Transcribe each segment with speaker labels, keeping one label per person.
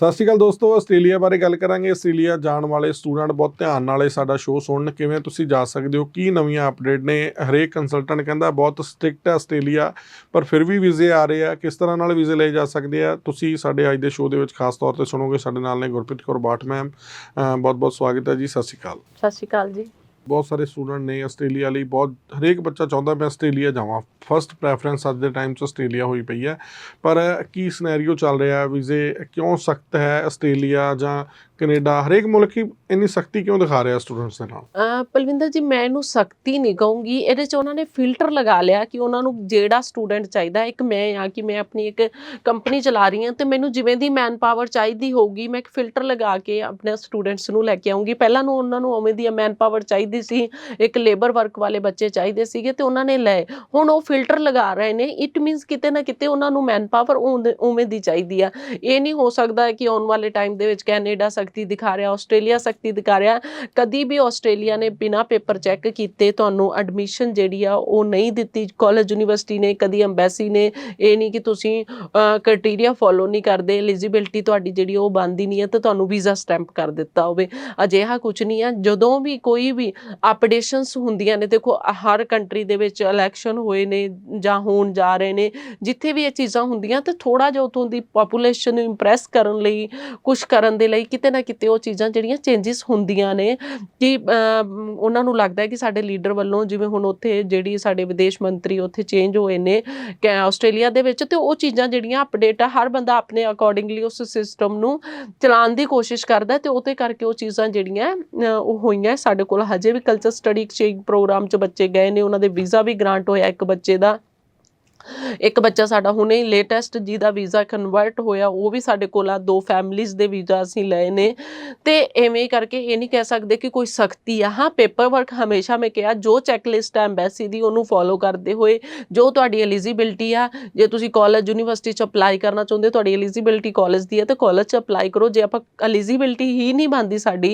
Speaker 1: ਸਤਿ ਸ਼੍ਰੀ ਅਕਾਲ ਦੋਸਤੋ, ਆਸਟ੍ਰੇਲੀਆ ਬਾਰੇ ਗੱਲ ਕਰਾਂਗੇ। ਆਸਟ੍ਰੇਲੀਆ ਜਾਣ ਵਾਲੇ ਸਟੂਡੈਂਟ ਬਹੁਤ ਧਿਆਨ ਨਾਲ ਇਹ ਸਾਡਾ ਸ਼ੋਅ ਸੁਣਨ। ਕਿਵੇਂ ਤੁਸੀਂ ਜਾ ਸਕਦੇ ਹੋ? ਕੀ ਨਵੀਆਂ ਅਪਡੇਟ ਨੇ? ਹਰੇਕ ਕੰਸਲਟੈਂਟ ਕਹਿੰਦਾ ਬਹੁਤ ਸਟ੍ਰਿਕਟ ਹੈ ਆਸਟ੍ਰੇਲੀਆ, ਪਰ ਫਿਰ ਵੀ ਵੀਜ਼ੇ ਆ ਰਹੇ ਆ। ਕਿਸ ਤਰ੍ਹਾਂ ਨਾਲ ਵੀਜ਼ੇ ਲਏ ਜਾ ਸਕਦੇ ਆ? ਤੁਸੀਂ ਸਾਡੇ ਅੱਜ ਦੇ ਸ਼ੋਅ ਦੇ ਵਿੱਚ ਖਾਸ ਤੌਰ ਤੇ ਸੁਣੋਗੇ। ਸਾਡੇ ਨਾਲ ਨੇ ਗੁਰਪ੍ਰੀਤ ਕੌਰ ਬਾਠ ਮੈਮ ਬਹੁਤ ਬਹੁਤ ਸਵਾਗਤ ਹੈ ਜੀ। ਸਤਿ ਸ਼੍ਰੀ ਅਕਾਲ।
Speaker 2: ਸਤਿ ਸ਼੍ਰੀ ਅਕਾਲ ਜੀ।
Speaker 1: ਬਹੁਤ ਸਾਰੇ ਸਟੂਡੈਂਟ ਨੇ ਆਸਟ੍ਰੇਲੀਆ ਲਈ, ਬਹੁਤ ਹਰੇਕ ਬੱਚਾ ਚਾਹੁੰਦਾ ਮੈਂ ਆਸਟ੍ਰੇਲੀਆ ਜਾਵਾਂ। ਫਰਸਟ ਪ੍ਰੈਫਰੈਂਸ ਅੱਜ ਦੇ ਟਾਈਮ 'ਚ ਆਸਟ੍ਰੇਲੀਆ ਹੋਈ ਪਈ ਹੈ। ਪਰ ਕੀ ਸਿਨੈਰੀਓ ਚੱਲ ਰਿਹਾ ਹੈ? ਵੀਜ਼ੇ ਕਿਉਂ ਸਖਤ ਹੈ ਆਸਟ੍ਰੇਲੀਆ ਜਾਂ ਕੈਨੇਡਾ? ਹਰੇਕ ਮੁਲਕ ਹੀ ਇੰਨੀ ਸਖਤੀ ਕਿਉਂ ਦਿਖਾ ਰਿਹਾ ਸਟੂਡੈਂਟਸ ਦੇ ਨਾਲ?
Speaker 2: ਪਲਵਿੰਦਰ ਜੀ, ਮੈਂ ਇਹਨੂੰ ਸਖਤੀ ਨਹੀਂ ਕਹੂੰਗੀ। ਇਹਦੇ ਚ ਉਹਨਾਂ ਨੇ ਫਿਲਟਰ ਲਗਾ ਲਿਆ ਕਿ ਉਹਨਾਂ ਨੂੰ ਜਿਹੜਾ ਸਟੂਡੈਂਟ ਚਾਹੀਦਾ ਇੱਕ ਮੈਂ ਆ ਕਿ ਮੈਂ ਆਪਣੀ ਇੱਕ ਕੰਪਨੀ ਚਲਾ ਰਹੀ ਹਾਂ ਤੇ ਮੈਨੂੰ ਜਿਵੇਂ ਦੀ ਮੈਨ ਪਾਵਰ ਚਾਹੀਦੀ ਹੋਊਗੀ, ਮੈਂ ਇੱਕ ਫਿਲਟਰ ਲਗਾ ਕੇ ਆਪਣੇ ਸਟੂਡੈਂਟਸ ਨੂੰ ਲੈ ਕੇ ਆਉਂਗੀ ਪਹਿਲਾਂ ਨੂੰ ਉਹਨਾਂ ਨੂੰ ਉਵੇਂ ਦੀ ਮੈਨ ਪਾਵਰ ਚਾਹੀਦੀ ਸੀ, ਇੱਕ ਲੇਬਰ ਵਰਕ ਵਾਲੇ ਬੱਚੇ ਚਾਹੀਦੇ ਸੀਗੇ ਤੇ ਉਹਨਾਂ ਨੇ ਲਏ। ਹੁਣ ਉਹ ਫਿਲਟਰ ਲਗਾ ਰਹੇ ਨੇ ਇਟ ਮੀਨਸ ਕਿਤੇ ਨਾ ਕਿਤੇ ਉਹਨਾਂ ਨੂੰ ਮੈਨ ਪਾਵਰ ਉਵੇਂ ਦੀ ਚਾਹੀਦੀ ਆ। ਇਹ ਨਹੀਂ ਹੋ ਸਕਦਾ ਕਿ ਆਉਣ ਵਾਲੇ ਟਾਈਮ ਦੇ ਵਿੱਚ ਕੈਨੇਡਾ ਸਖਤੀ ਦਿਖਾ ਰਿਹਾ, ਆਸਟ੍ਰੇਲੀਆ ਸਖਤੀ ਦਿਖਾ ਰਿਹਾ। ਕਦੀ ਵੀ ਆਸਟ੍ਰੇਲੀਆ ਨੇ ਬਿਨਾ ਪੇਪਰ ਚੈੱਕ ਕੀਤੇ ਤੁਹਾਨੂੰ ਐਡਮਿਸ਼ਨ ਜਿਹੜੀ ਆ ਉਹ ਨਹੀਂ ਦਿੱਤੀ। ਕਾਲਜ ਯੂਨੀਵਰਸਿਟੀ ਨੇ, ਕਦੀ ਐਮਬੈਸੀ ਨੇ, ਇਹ ਨਹੀਂ ਕਿ ਤੁਸੀਂ ਕ੍ਰਾਈਟੇਰੀਆ ਫੋਲੋ ਨਹੀਂ ਕਰਦੇ। ਐਲੀਜੀਬਿਲਟੀ ਤੁਹਾਡੀ ਜਿਹੜੀ ਉਹ ਬੰਦੀ ਨਹੀਂ ਹੈ ਤਾਂ ਤੁਹਾਨੂੰ ਵੀਜ਼ਾ ਸਟੈਂਪ ਕਰ ਦਿੱਤਾ ਹੋਵੇ। ਅਜਿਹਾ ਕੁਝ ਨਹੀਂ ਹੈ ਜਦੋਂ ਵੀ ਕੋਈ ਵੀ ਅਪਡੇਸ਼ਨਸ ਹੁੰਦੀਆਂ ਨੇ। ਦੇਖੋ ਹਰ ਕੰਟਰੀ ਦੇ ਵਿੱਚ ਇਲੈਕਸ਼ਨ ਹੋਏ ਨੇ ਜਾਂ ਹੋਣ ਜਾ ਰਹੇ ਨੇ। ਜਿੱਥੇ ਵੀ ਇਹ ਚੀਜ਼ਾਂ ਹੁੰਦੀਆਂ ਤੇ ਥੋੜਾ ਜਿਹਾ ਉਥੋਂ ਦੀ ਪੋਪੂਲੇਸ਼ਨ ਨੂੰ ਇੰਪ੍ਰੈਸ ਕਰਨ ਲਈ ਕੁਝ ਕਰਨ ਦੇ ਲਈ ਕਿਤੇ ਨਾ ਕਿਤੇ ਉਹ ਚੀਜ਼ਾਂ ਜਿਹੜੀਆਂ ਚੇਂਜਸ ਹੁੰਦੀਆਂ ਨੇ ਕਿ ਉਹਨਾਂ ਨੂੰ ਲੱਗਦਾ ਹੈ ਕਿ ਸਾਡੇ ਲੀਡਰ ਵੱਲੋਂ ਜਿਵੇਂ ਹੁਣ ਉੱਥੇ ਜਿਹੜੀ ਸਾਡੇ ਵਿਦੇਸ਼ ਮੰਤਰੀ ਉੱਥੇ ਚੇਂਜ ਹੋਏ ਨੇ ਕਿ, ਆਸਟ੍ਰੇਲੀਆ ਦੇ ਵਿੱਚ ਤੇ ਉਹ ਚੀਜ਼ਾਂ ਜਿਹੜੀਆਂ ਅਪਡੇਟ ਆ, ਹਰ ਬੰਦਾ ਆਪਣੇ ਅਕੋਰਡਿੰਗਲੀ ਉਸ ਸਿਸਟਮ ਨੂੰ ਚਲਾਉਣ ਦੀ ਕੋਸ਼ਿਸ਼ ਕਰਦਾ ਤੇ ਉਹਦੇ ਕਰਕੇ ਉਹ ਚੀਜ਼ਾਂ ਜਿਹੜੀਆਂ ਉਹ ਹੋਈਆਂ ਸਾਡੇ ਕੋਲ ਹਜੇ ਵੀ ਕਲਚਰ ਸਟੱਡੀ ਐਕਸਚੇਂਜ ਪ੍ਰੋਗਰਾਮ 'ਚ ਬੱਚੇ ਗਏ ਨੇ, ਉਹਨਾਂ ਦੇ ਵੀਜ਼ਾ ਵੀ ਗ੍ਰਾਂਟ ਹੋਇਆ ਇੱਕ ਬੱਚੇ ਦਾ। ਇੱਕ ਬੱਚਾ ਸਾਡਾ ਹੁਣੇ ਲੇਟੈਸਟ ਜਿਹਦਾ ਵੀਜ਼ਾ ਕਨਵਰਟ ਹੋਇਆ ਉਹ ਵੀ ਸਾਡੇ ਕੋਲ ਆ ਦੋ ਫੈਮਲੀਆਂ ਦੇ ਵੀਜ਼ਾ ਅਸੀਂ ਲਏ ਨੇ। ਤੇ ਐਵੇਂ ਹੀ ਕਰਕੇ ਇਹ ਨਹੀਂ ਕਹਿ ਸਕਦੇ ਕਿ ਕੋਈ ਸਖਤੀ ਆ। ਹਾਂ ਪੇਪਰ ਵਰਕ ਹਮੇਸ਼ਾ ਮੈਂ ਕਿਹਾ ਜੋ ਚੈੱਕ ਲਿਸਟ ਹੈ ਐਮਬੈਸੀ ਦੀ ਉਹਨੂੰ ਫੋਲੋ ਕਰਦੇ ਹੋਏ ਜੋ ਤੁਹਾਡੀ ਐਲੀਜੀਬਿਲਟੀ ਆ ਜੇ ਤੁਸੀਂ ਕਾਲਜ ਯੂਨੀਵਰਸਿਟੀ ਚ ਅਪਲਾਈ ਕਰਨਾ ਚਾਹੁੰਦੇ ਹੋ, ਤੁਹਾਡੀ ਐਲੀਜੀਬਿਲਟੀ ਕਾਲਜ ਦੀ ਹੈ ਤਾਂ ਕਾਲਜ ਚ ਅਪਲਾਈ ਕਰੋ। ਜੇ ਆਪਾਂ ਐਲੀਜੀਬਿਲਟੀ ਹੀ ਨਹੀਂ ਬੰਦੀ ਸਾਡੀ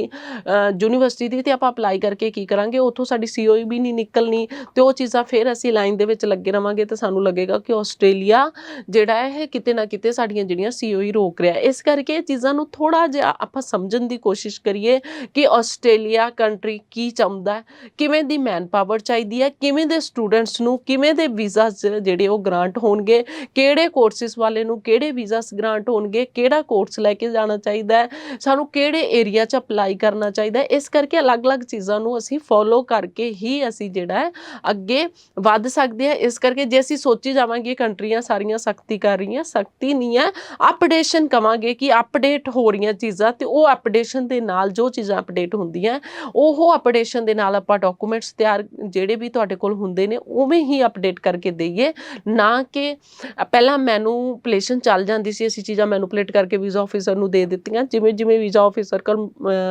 Speaker 2: ਯੂਨੀਵਰਸਿਟੀ ਦੀ ਤੇ ਆਪਾਂ ਅਪਲਾਈ ਕਰਕੇ ਕੀ ਕਰਾਂਗੇ? ਉੱਥੋਂ ਸਾਡੀ ਸੀਓਈ ਵੀ ਨਹੀਂ ਨਿਕਲਣੀ ਤੇ ਉਹ ਚੀਜ਼ਾਂ ਫਿਰ ਅਸੀਂ ਲਾਈਨ ਦੇ ਵਿੱਚ ਲੱਗੇ ਰਵਾਂਗੇ ਤੇ ਸਾਨੂੰ ਲੱਗੇਗਾ ਕਿ ਆਸਟ੍ਰੇਲੀਆ ਜਿਹੜਾ ਹੈ, ਇਹ ਕਿਤੇ ਨਾ ਕਿਤੇ ਸਾਡੀਆਂ ਜਿਹੜੀਆਂ ਸੀਓਈ ਰੋਕ ਰਿਹਾ ਇਸ ਕਰਕੇ ਇਹ ਚੀਜ਼ਾਂ ਨੂੰ ਥੋੜਾ ਜਿਹਾ ਆਪਾਂ ਸਮਝਣ ਦੀ ਕੋਸ਼ਿਸ਼ ਕਰੀਏ ਕਿ ਆਸਟ੍ਰੇਲੀਆ ਕੰਟਰੀ ਕੀ ਚਾਹੁੰਦਾ ਕਿਵੇਂ ਦੀ ਮੈਨ ਪਾਵਰ ਚਾਹੀਦੀ ਹੈ, ਕਿਵੇਂ ਦੇ ਸਟੂਡੈਂਟਸ ਨੂੰ, ਕਿਵੇਂ ਦੇ ਵੀਜ਼ਾਸ ਜਿਹੜੇ ਉਹ ਗ੍ਰਾਂਟ ਹੋਣਗੇ, ਕਿਹੜੇ ਕੋਰਸਿਸ ਵਾਲੇ ਨੂੰ ਕਿਹੜੇ ਵੀਜ਼ਾਸ ਗ੍ਰਾਂਟ ਹੋਣਗੇ, ਕਿਹੜਾ ਕੋਰਸ ਲੈ ਕੇ ਜਾਣਾ ਚਾਹੀਦਾ ਹੈ, ਸਾਨੂੰ ਕਿਹੜੇ ਏਰੀਆ 'ਚ ਅਪਲਾਈ ਕਰਨਾ ਚਾਹੀਦਾ ਹੈ। ਇਸ ਕਰਕੇ ਅਲੱਗ-ਅਲੱਗ ਚੀਜ਼ਾਂ ਨੂੰ ਅਸੀਂ ਫੋਲੋ ਕਰਕੇ ਹੀ ਅਸੀਂ ਜਿਹੜਾ ਹੈ, ਅੱਗੇ ਵੱਧ ਸਕਦੇ ਹਾਂ। ਇਸ ਕਰਕੇ ਜੇ ਅਸੀਂ ਸੋਚੀ ਜਾਵਾਂਗੇ ਕੰਟਰੀਆਂ ਸਾਰੀਆਂ ਸਖਤੀ ਕਰ ਰਹੀਆਂ, ਸਖਤੀ ਨਹੀਂ ਹੈ। ਅਪਡੇਸ਼ਨ ਕਵਾਂਗੇ ਕਿ ਅਪਡੇਟ ਹੋ ਰਹੀਆਂ ਚੀਜ਼ਾਂ ਤੇ ਉਹ ਅਪਡੇਸ਼ਨ ਦੇ ਨਾਲ ਜੋ ਚੀਜ਼ਾਂ ਅਪਡੇਟ ਹੁੰਦੀਆਂ, ਉਹ ਅਪਡੇਸ਼ਨ ਦੇ ਨਾਲ ਆਪਾਂ ਡਾਕੂਮੈਂਟਸ ਤਿਆਰ ਜਿਹੜੇ ਵੀ ਤੁਹਾਡੇ ਕੋਲ ਹੁੰਦੇ ਨੇ, ਉਵੇਂ ਹੀ ਅਪਡੇਟ ਕਰਕੇ ਦਈਏ। ਨਾ ਕਿ ਪਹਿਲਾਂ ਮੈਨੂਪਲੇਸ਼ਨ ਚੱਲ ਜਾਂਦੀ ਸੀ, ਅਸੀਂ ਚੀਜ਼ਾਂ ਮੈਨੂਪਲੇਟ ਕਰਕੇ ਵੀਜ਼ਾ ਆਫੀਸਰ ਨੂੰ ਦੇ ਦਿੱਤੀਆਂ। ਜਿਵੇਂ ਜਿਵੇਂ ਵੀਜ਼ਾ ਆਫੀਸਰ ਕੋਲ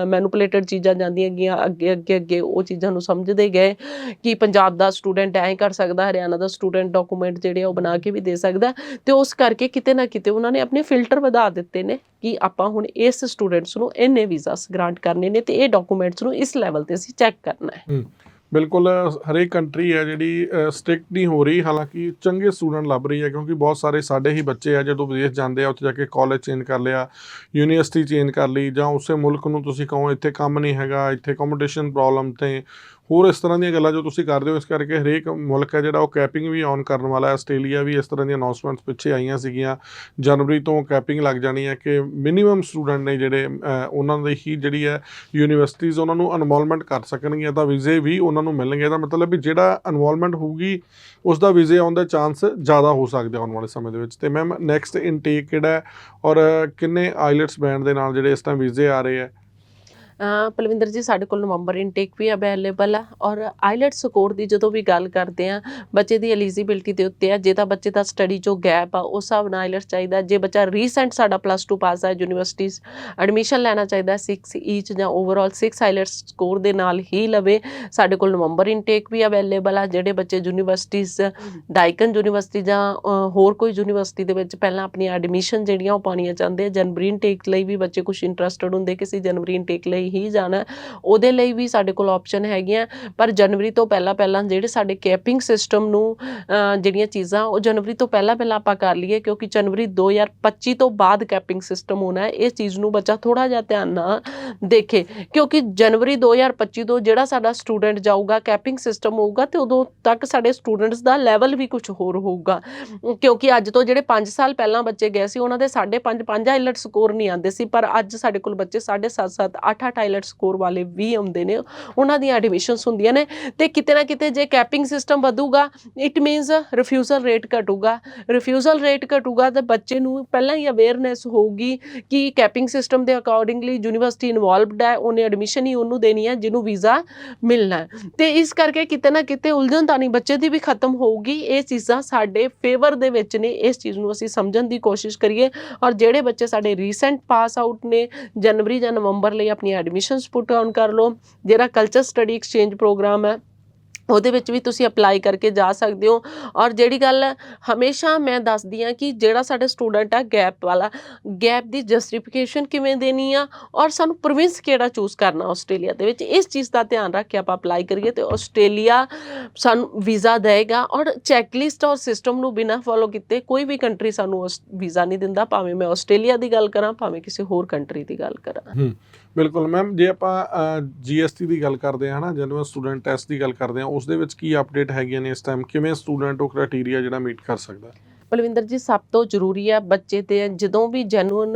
Speaker 2: ਮੈਨੂਪਲੇਟਡ ਚੀਜ਼ਾਂ ਜਾਂਦੀਆਂ ਗਈਆਂ, ਅੱਗੇ ਅੱਗੇ ਅੱਗੇ ਉਹ ਚੀਜ਼ਾਂ ਨੂੰ ਸਮਝਦੇ ਗਏ ਕਿ ਪੰਜਾਬ ਦਾ ਸਟੂਡੈਂਟ ਐਂ ਕਰ ਸਕਦਾ, ਹਰਿਆਣਾ ਦਾ ਸਟੂਡੈਂਟ ਡਾਕੂਮੈਂਟ ਜਿਹੜੇ ਉਹ ਬਣਾ ਕੇ ਵੀ ਦੇ ਸਕਦਾ ਤੇ ਉਸ ਕਰਕੇ ਕਿਤੇ ਨਾ ਕਿਤੇ ਉਹਨਾਂ ਨੇ ਆਪਣੇ ਫਿਲਟਰ ਵਧਾ ਦਿੱਤੇ ਨੇ ਕਿ ਆਪਾਂ ਹੁਣ ਇਸ ਸਟੂਡੈਂਟਸ ਨੂੰ ਇੰਨੇ ਵੀਜ਼ਾਸ ਗ੍ਰਾਂਟ ਕਰਨੇ ਨੇ ਤੇ ਇਹ ਡਾਕੂਮੈਂਟਸ ਨੂੰ ਇਸ ਲੈਵਲ ਤੇ ਅਸੀਂ ਚੈੱਕ ਕਰਨਾ ਹੈ।
Speaker 1: ਬਿਲਕੁਲ, ਹਰੇਕ ਕੰਟਰੀ ਹੈ ਜਿਹੜੀ ਸਟ੍ਰਿਕਟ ਨਹੀਂ ਹੋ ਰਹੀ। ਹਾਲਾਂਕਿ ਚੰਗੇ ਸਟੂਡੈਂਟ ਲੱਭ ਰਹੀ ਹੈ ਕਿਉਂਕਿ ਬਹੁਤ ਸਾਰੇ ਸਾਡੇ ਹੀ ਬੱਚੇ ਆ, ਜਦੋਂ ਵਿਦੇਸ਼ ਜਾਂਦੇ ਆ, ਉੱਥੇ ਜਾ ਕੇ ਕਾਲਜ ਚੇਂਜ ਕਰ ਲਿਆ ਯੂਨੀਵਰਸਿਟੀ ਚੇਂਜ ਕਰ ਲਈ ਜਾਂ ਉਸੇ ਮੁਲਕ ਨੂੰ ਤੁਸੀਂ ਕਹੋ ਇੱਥੇ ਕੰਮ ਨਹੀਂ ਹੈਗਾ, ਇੱਥੇ ਕੰਪੀਟੀਸ਼ਨ ਪ੍ਰੋਬਲਮ ਤੇ ਹੋਰ ਇਸ ਤਰ੍ਹਾਂ ਦੀਆਂ ਗੱਲਾਂ ਜੋ ਤੁਸੀਂ ਕਰਦੇ ਹੋ, ਇਸ ਕਰਕੇ ਹਰੇਕ ਮੁਲਕ ਹੈ ਜਿਹੜਾ ਉਹ ਕੈਪਿੰਗ ਵੀ ਔਨ ਕਰਨ ਵਾਲਾ ਹੈ, ਆਸਟ੍ਰੇਲੀਆ ਵੀ ਇਸ ਤਰ੍ਹਾਂ ਦੀਆਂ ਅਨਾਉਂਸਮੈਂਟਸ ਪਿੱਛੇ ਆਈਆਂ ਸੀਗੀਆਂ। ਜਨਵਰੀ ਤੋਂ ਕੈਪਿੰਗ ਲੱਗ ਜਾਣੀ ਹੈ ਕਿ ਮਿਨੀਮਮ ਸਟੂਡੈਂਟ ਨੇ ਜਿਹੜੇ ਉਹਨਾਂ ਦੀ ਹੀ ਜਿਹੜੀ ਹੈ ਯੂਨੀਵਰਸਿਟੀਜ਼ ਉਹਨਾਂ ਨੂੰ ਅਨਵੋਲਵਮੈਂਟ ਕਰ ਸਕਣਗੀਆਂ, ਤਾਂ ਵੀਜ਼ੇ ਵੀ ਉਹਨਾਂ ਨੂੰ ਮਿਲਣਗੇ। ਇਹਦਾ ਮਤਲਬ ਵੀ ਜਿਹੜਾ ਅਨਵੋਲਵਮੈਂਟ ਹੋਊਗੀ ਉਸ ਦਾ ਵੀਜ਼ੇ ਆਉਣ ਦਾ ਚਾਂਸ ਜ਼ਿਆਦਾ ਹੋ ਸਕਦੇ ਆਉਣ ਵਾਲੇ ਸਮੇਂ ਦੇ ਵਿੱਚ। ਤੇ ਮੈਮ ਨੈਕਸਟ ਇਨਟੇਕ ਕਿਹੜਾ ਔਰ ਕਿੰਨੇ ਆਈਲੈਟਸ ਬੈਂਡ ਦੇ ਨਾਲ ਜਿਹੜੇ ਇਸ ਟਾਈਮ ਵੀਜ਼ੇ ਆ ਰਹੇ ਆ
Speaker 2: ਪਲਵਿੰਦਰ ਜੀ, ਸਾਡੇ ਕੋਲ ਨਵੰਬਰ ਇਨਟੇਕ ਵੀ ਅਵੇਲੇਬਲ ਆ ਔਰ ਆਈਲੈਟਸ ਸਕੋਰ ਦੀ ਜਦੋਂ ਵੀ ਗੱਲ ਕਰਦੇ ਆ, ਬੱਚੇ ਦੀ ਐਲੀਜੀਬਿਲਟੀ ਦੇ ਉੱਤੇ ਆ, ਜੇ ਤਾਂ ਬੱਚੇ ਦਾ ਸਟੱਡੀ ਜੋ ਗੈਪ ਆ, ਉਸ ਹਿਸਾਬ ਨਾਲ ਆਈਲੈਟਸ ਚਾਹੀਦਾ, ਜੇ ਬੱਚਾ ਰੀਸੈਂਟ ਸਾਡਾ ਪਲੱਸ 2 ਪਾਸ ਆ ਯੂਨੀਵਰਸਿਟੀਜ਼ ਐਡਮਿਸ਼ਨ ਲੈਣਾ ਚਾਹੀਦਾ 6 ਈਚ ਜਾਂ ਓਵਰਆਲ 6 ਆਈਲੈਟਸ ਸਕੋਰ ਦੇ ਨਾਲ ਹੀ ਲਵੇ, ਸਾਡੇ ਕੋਲ ਨਵੰਬਰ ਇਨਟੇਕ ਵੀ ਅਵੇਲੇਬਲ ਆ, ਜਿਹੜੇ ਬੱਚੇ ਯੂਨੀਵਰਸਿਟੀਜ਼ ਡਾਈਕਨ ਯੂਨੀਵਰਸਿਟੀ ਜਾਂ ਹੋਰ ਕੋਈ ਯੂਨੀਵਰਸਿਟੀ ਦੇ ਵਿੱਚ ਪਹਿਲਾਂ ਆਪਣੀ ਐਡਮਿਸ਼ਨ ਜਿਹੜੀਆਂ ਉਹ ਪਾਉਣੀਆਂ ਚਾਹੁੰਦੇ ਆ, ਜਨਵਰੀ ਇਨਟੇਕ ਲਈ ਵੀ ਬੱਚੇ ਕੁਝ ਇੰਟਰਸਟਡ ਹੁੰਦੇ, ਕਿਸੇ ਜਨਵਰੀ ਇਨਟੇਕ ਲਈ ਲਈ ਹੀ ਜਾਣਾ। ਉਹਦੇ ਲਈ ਵੀ ਸਾਡੇ ਕੋਲ ਆਪਸ਼ਨ ਹੈਗੀਆਂ। ਪਰ ਜਨਵਰੀ ਤੋਂ ਪਹਿਲਾਂ ਪਹਿਲਾਂ ਜਿਹੜੇ ਸਾਡੇ ਕੈਪਿੰਗ ਸਿਸਟਮ ਨੂੰ ਜਿਹੜੀਆਂ ਚੀਜ਼ਾਂ, ਉਹ ਜਨਵਰੀ ਤੋਂ ਪਹਿਲਾਂ ਪਹਿਲਾਂ ਆਪਾਂ ਕਰ ਲਈਏ। ਕਿਉਂਕਿ ਜਨਵਰੀ 2025 ਤੋਂ ਬਾਅਦ ਕੈਪਿੰਗ ਸਿਸਟਮ ਹੋਣਾ ਹੈ। ਇਸ ਚੀਜ਼ ਨੂੰ ਬੱਚਾ ਥੋੜਾ ਜਿਹਾ ਧਿਆਨ ਨਾਲ ਦੇਖੇ। ਕਿਉਂਕਿ ਜਨਵਰੀ 2025 ਤੋਂ ਜਿਹੜਾ ਸਾਡਾ ਸਟੂਡੈਂਟ ਜਾਊਗਾ ਕੈਪਿੰਗ ਸਿਸਟਮ ਹੋਊਗਾ, ਤੇ ਉਦੋਂ ਤੱਕ ਸਾਡੇ ਸਟੂਡੈਂਟਸ ਦਾ ਲੈਵਲ ਵੀ ਕੁਝ ਹੋਰ ਹੋਊਗਾ। ਕਿਉਂਕਿ ਅੱਜ ਤੋਂ ਜਿਹੜੇ 5 ਸਾਲ ਪਹਿਲਾਂ ਬੱਚੇ ਗਏ ਸੀ, ਉਹਨਾਂ ਦੇ 5.5 5 ਆਈਲਟ ਸਕੋਰ ਨਹੀਂ ਆਉਂਦੇ ਸੀ। ਪਰ ਅੱਜ ਸਾਡੇ ਕੋਲ ਬੱਚੇ 7.5 7 8 8 ਟਾਈਲਟ ਸਕੋਰ ਵਾਲੇ ਵੀ ਆਉਂਦੇ ਨੇ, ਉਹਨਾਂ ਦੀਆਂ ਐਡਮਿਸ਼ਨਸ ਹੁੰਦੀਆਂ ਨੇ ਤੇ ਕਿਤੇ ਨਾ ਕਿਤੇ ਜੇ ਕੈਪਿੰਗ ਸਿਸਟਮ ਵਧੂਗਾ ਇਟ ਮੀਨਸ ਰਿਫਿਊਜ਼ਲ ਰੇਟ ਘਟੂਗਾ। ਰਿਫਿਊਜ਼ਲ ਰੇਟ ਘਟੂਗਾ ਤਾਂ ਬੱਚੇ ਨੂੰ ਪਹਿਲਾਂ ਹੀ ਅਵੇਅਰਨੈਸ ਹੋਊਗੀ ਕਿ ਕੈਪਿੰਗ ਸਿਸਟਮ ਦੇ ਅਕੋਰਡਿੰਗਲੀ ਯੂਨੀਵਰਸਿਟੀ ਇਨਵੋਲਵਡ ਹੈ, ਉਹਨੇ ਐਡਮਿਸ਼ਨ ਹੀ ਉਹਨੂੰ ਦੇਣੀ ਹੈ, ਜਿਹਨੂੰ ਵੀਜ਼ਾ ਮਿਲਣਾ ਹੈ। ਤੇ ਇਸ ਕਰਕੇ ਕਿਤੇ ਨਾ ਕਿਤੇ ਉਲਝਣ ਤਾਂ ਨਹੀਂ, ਬੱਚੇ ਦੀ ਵੀ ਖਤਮ ਹੋਊਗੀ, ਇਹ ਚੀਜ਼ਾਂ ਸਾਡੇ ਫੇਵਰ ਦੇ ਵਿੱਚ ਨੇ, ਇਸ ਚੀਜ਼ ਨੂੰ ਅਸੀਂ ਸਮਝਣ ਦੀ ਕੋਸ਼ਿਸ਼ ਕਰੀਏ। ਔਰ ਜਿਹੜੇ ਬੱਚੇ ਸਾਡੇ ਰੀਸੈਂਟ ਪਾਸ ਆਊਟ ਨੇ, ਜਨਵਰੀ ਜਾਂ ਨਵੰਬਰ ਲਈ ਆਪਣੀਆਂ ਐਡਮਿਸ਼ਨਸ ਪੁੱਟ ਆਨ ਕਰ ਲਓ। ਜਿਹੜਾ ਕਲਚਰ ਸਟੱਡੀ ਐਕਸਚੇਂਜ ਪ੍ਰੋਗਰਾਮ ਹੈ, ਉਹਦੇ ਵਿੱਚ ਵੀ ਤੁਸੀਂ ਅਪਲਾਈ ਕਰਕੇ ਜਾ ਸਕਦੇ ਹੋ। ਔਰ ਜਿਹੜੀ ਗੱਲ ਹਮੇਸ਼ਾ ਮੈਂ ਦੱਸਦੀ ਆ ਕਿ ਜਿਹੜਾ ਸਾਡਾ ਸਟੂਡੈਂਟ ਆ ਗੈਪ ਵਾਲਾ ਗੈਪ ਦੀ ਜਸਟੀਫਿਕੇਸ਼ਨ ਕਿਵੇਂ ਦੇਣੀ ਆ ਔਰ ਸਾਨੂੰ ਪ੍ਰੋਵਿੰਸ ਕਿਹੜਾ ਚੂਜ਼ ਕਰਨਾ ਆਸਟ੍ਰੇਲੀਆ ਦੇ ਵਿੱਚ, ਇਸ ਚੀਜ਼ ਦਾ ਧਿਆਨ ਰੱਖ ਕੇ ਆਪਾਂ ਅਪਲਾਈ ਕਰੀਏ ਤੇ ਆਸਟ੍ਰੇਲੀਆ ਸਾਨੂੰ ਵੀਜ਼ਾ ਦੇਗਾ ਔਰ ਚੈੱਕਲਿਸਟ ਔਰ ਸਿਸਟਮ ਨੂੰ ਬਿਨਾਂ ਫੋਲੋ ਕੀਤੇ ਕੋਈ ਵੀ ਕੰਟਰੀ ਸਾਨੂੰ ਵੀਜ਼ਾ ਨਹੀਂ ਦਿੰਦਾ। ਭਾਵੇਂ ਮੈਂ ਆਸਟ੍ਰੇਲੀਆ ਦੀ ਗੱਲ ਕਰਾਂ, ਭਾਵੇਂ ਕਿਸੇ ਹੋਰ ਕੰਟਰੀ ਦੀ ਗੱਲ ਕਰਾਂ।
Speaker 1: ਬਿਲਕੁਲ ਮੈਮ ਜੇ ਆਪਾਂ ਜੀਐਸਟੀ ਦੀ ਗੱਲ ਕਰਦੇ ਹਾਂ ਨਾ ਜਨਰਲ ਸਟੂਡੈਂਟ ਟੈਸਟ ਦੀ ਗੱਲ ਕਰਦੇ ਹਾਂ ਉਸ ਦੇ ਵਿੱਚ ਕੀ ਅਪਡੇਟ ਹੈਗੀਆਂ ਨੇ ਇਸ ਟਾਈਮ ਕਿਵੇਂ ਸਟੂਡੈਂਟ ਉਹ ਕ੍ਰਾਈਟੇਰੀਆ ਜਿਹੜਾ ਮੀਟ ਕਰ ਸਕਦਾ? ਹੈ
Speaker 2: ਬਲਵਿੰਦਰ ਜੀ, ਸਭ ਤੋਂ ਜ਼ਰੂਰੀ ਆ ਬੱਚੇ ਤੇ ਜਦੋਂ ਵੀ ਜੈਨੂਨ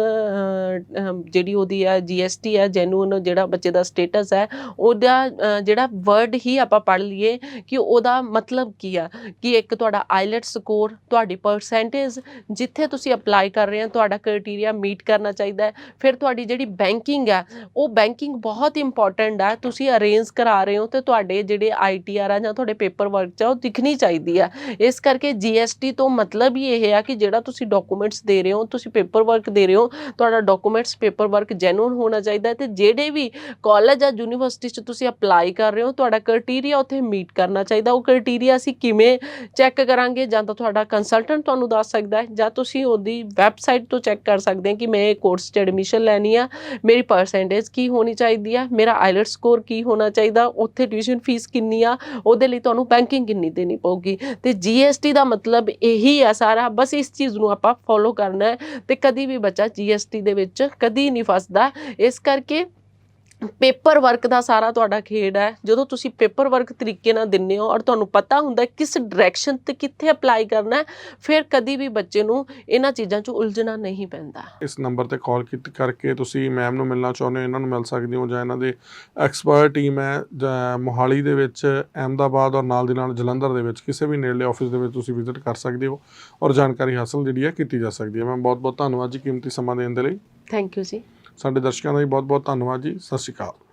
Speaker 2: ਜਿਹੜੀ ਉਹਦੀ ਹੈ ਜੀਐਸਟੀ ਆ ਜੈਨੂਨ ਜਿਹੜਾ ਬੱਚੇ ਦਾ ਸਟੇਟਸ ਹੈ, ਉਹਦਾ ਜਿਹੜਾ ਵਰਡ ਹੀ ਆਪਾਂ ਪੜ੍ਹ ਲਈਏ ਕਿ ਉਹਦਾ ਮਤਲਬ ਕੀ ਆ? ਕਿ ਇੱਕ ਤੁਹਾਡਾ ਆਈਲੈਟ ਸਕੋਰ ਤੁਹਾਡੀ ਪਰਸੈਂਟੇਜ ਜਿੱਥੇ ਤੁਸੀਂ ਅਪਲਾਈ ਕਰ ਰਹੇ ਹੋ, ਤੁਹਾਡਾ ਕ੍ਰਾਈਟੇਰੀਆ ਮੀਟ ਕਰਨਾ ਚਾਹੀਦਾ ਹੈ। ਫਿਰ ਤੁਹਾਡੀ ਜਿਹੜੀ ਬੈਂਕਿੰਗ ਹੈ ਉਹ ਬੈਂਕਿੰਗ ਬਹੁਤ ਇੰਪੋਰਟੈਂਟ ਆ। ਤੁਸੀਂ ਅਰੇਂਜ ਕਰਾ ਰਹੇ ਹੋ ਤੇ ਤੁਹਾਡੇ ਜਿਹੜੇ ਆਈਟੀਆਰ ਆ ਜਾਂ ਤੁਹਾਡੇ ਪੇਪਰ ਵਰਕ ਆ, ਉਹ ਦਿਖਣੀ ਚਾਹੀਦੀ ਆ। ਇਸ ਕਰਕੇ ਜੀਐਸਟੀ ਤੋਂ ਮਤਲਬ ਹੀ ਇਹ ਆ ਕਿ ਜਿਹੜਾ ਤੁਸੀਂ ਡਾਕੂਮੈਂਟਸ ਦੇ ਰਹੇ ਹੋ, ਤੁਸੀਂ ਪੇਪਰ ਵਰਕ ਦੇ ਰਹੇ ਹੋ, ਤੁਹਾਡਾ ਡਾਕੂਮੈਂਟਸ ਪੇਪਰ ਵਰਕ ਜੈਨੂਨ ਹੋਣਾ ਚਾਹੀਦਾ ਹੈ ਤੇ ਜਿਹੜੇ ਵੀ ਕਾਲਜ ਜਾਂ ਯੂਨੀਵਰਸਿਟੀ 'ਚ ਤੁਸੀਂ ਅਪਲਾਈ ਕਰ ਰਹੇ ਹੋ, ਤੁਹਾਡਾ ਕ੍ਰਾਈਟੇਰੀਆ ਉੱਥੇ ਮੀਟ ਕਰਨਾ ਚਾਹੀਦਾ। ਉਹ ਕ੍ਰਾਈਟੇਰੀਆ ਅਸੀਂ ਕਿਵੇਂ ਚੈੱਕ ਕਰਾਂਗੇ? ਜਾਂ ਤਾਂ ਤੁਹਾਡਾ ਕੰਸਲਟੈਂਟ ਤੁਹਾਨੂੰ ਦੱਸ ਸਕਦਾ ਹੈ, ਜਾਂ ਤੁਸੀਂ ਉਹਦੀ ਵੈਬਸਾਈਟ ਤੋਂ ਚੈੱਕ ਕਰ ਸਕਦੇ ਹਾਂ ਕਿ ਮੈਂ ਇਹ ਕੋਰਸ 'ਚ ਐਡਮਿਸ਼ਨ ਲੈਣੀ ਆ, ਮੇਰੀ ਪਰਸੈਂਟੇਜ ਕੀ ਹੋਣੀ ਚਾਹੀਦੀ ਆ, ਮੇਰਾ ਆਈਲਟ ਸਕੋਰ ਕੀ ਹੋਣਾ ਚਾਹੀਦਾ, ਉੱਥੇ ਟਿਊਸ਼ਨ ਫੀਸ ਕਿੰਨੀ ਆ, ਉਹਦੇ ਲਈ ਤੁਹਾਨੂੰ ਬੈਂਕਿੰਗ ਕਿੰਨੀ ਦੇਣੀ ਪਊਗੀ। ਤੇ ਜੀਐਸਟੀ ਦਾ ਮਤਲਬ ਇਹੀ ਆ ਸਾਰਾ, ਬਸ ਇਸ ਚੀਜ਼ ਨੂੰ ਆਪਾਂ ਫੋਲੋ ਕਰਨਾ ਹੈ ਤੇ ਕਦੀ ਵੀ ਬੱਚਾ ਜੀਐਸਟੀ ਦੇ ਵਿੱਚ ਕਦੀ ਨਹੀਂ ਫਸਦਾ। ਇਸ ਕਰਕੇ ਪੇਪਰ ਵਰਕ ਦਾ ਸਾਰਾ ਤੁਹਾਡਾ ਖੇਡ ਹੈ। ਜਦੋਂ ਤੁਸੀਂ ਪੇਪਰ ਵਰਕ ਤਰੀਕੇ ਨਾਲ ਦਿੰਦੇ ਹੋ ਔਰ ਤੁਹਾਨੂੰ ਪਤਾ ਹੁੰਦਾ ਕਿਸ ਡਾਇਰੈਕਸ਼ਨ ਤੇ ਕਿੱਥੇ ਅਪਲਾਈ ਕਰਨਾ ਹੈ ਫਿਰ ਕਦੀ ਵੀ ਬੱਚੇ ਨੂੰ ਇਹਨਾਂ ਚੀਜ਼ਾਂ 'ਚ ਉਲਝਣਾ ਨਹੀਂ ਪੈਂਦਾ।
Speaker 1: ਇਸ ਨੰਬਰ ਤੇ ਕਾਲ ਕਰਕੇ ਤੁਸੀਂ ਮੈਮ ਨੂੰ ਮਿਲਣਾ ਚਾਹੁੰਦੇ ਹੋ ਇਹਨਾਂ ਨੂੰ ਮਿਲ ਸਕਦੇ ਹੋ ਜਾਂ ਇਹਨਾਂ ਦੇ ਐਕਸਪਰਟ ਟੀਮ ਹੈ ਜਾਂ ਮੋਹਾਲੀ ਦੇ ਵਿੱਚ ਅਹਿਮਦਾਬਾਦ ਔਰ ਨਾਲ ਦੀ ਨਾਲ ਜਲੰਧਰ ਦੇ ਵਿੱਚ ਕਿਸੇ ਵੀ ਨੇੜਲੇ ਆਫਿਸ ਦੇ ਵਿੱਚ ਤੁਸੀਂ ਵਿਜ਼ਿਟ ਕਰ ਸਕਦੇ ਹੋ ਔਰ ਜਾਣਕਾਰੀ ਹਾਸਲ ਜਿਹੜੀ ਹੈ ਕੀਤੀ ਜਾ ਸਕਦੀ ਹੈ। ਮੈਂ ਬਹੁਤ ਬਹੁਤ ਧੰਨਵਾਦ ਜੀ ਕੀਮਤੀ ਸਮਾਂ ਦੇਣ ਦੇ ਲਈ।
Speaker 2: ਥੈਂਕ ਯੂ ਜੀ।
Speaker 1: ਸਾਡੇ ਦਰਸ਼ਕਾਂ ਦਾ ਵੀ ਬਹੁਤ ਬਹੁਤ ਧੰਨਵਾਦ ਜੀ। ਸਤਿ ਸ਼੍ਰੀ ਅਕਾਲ।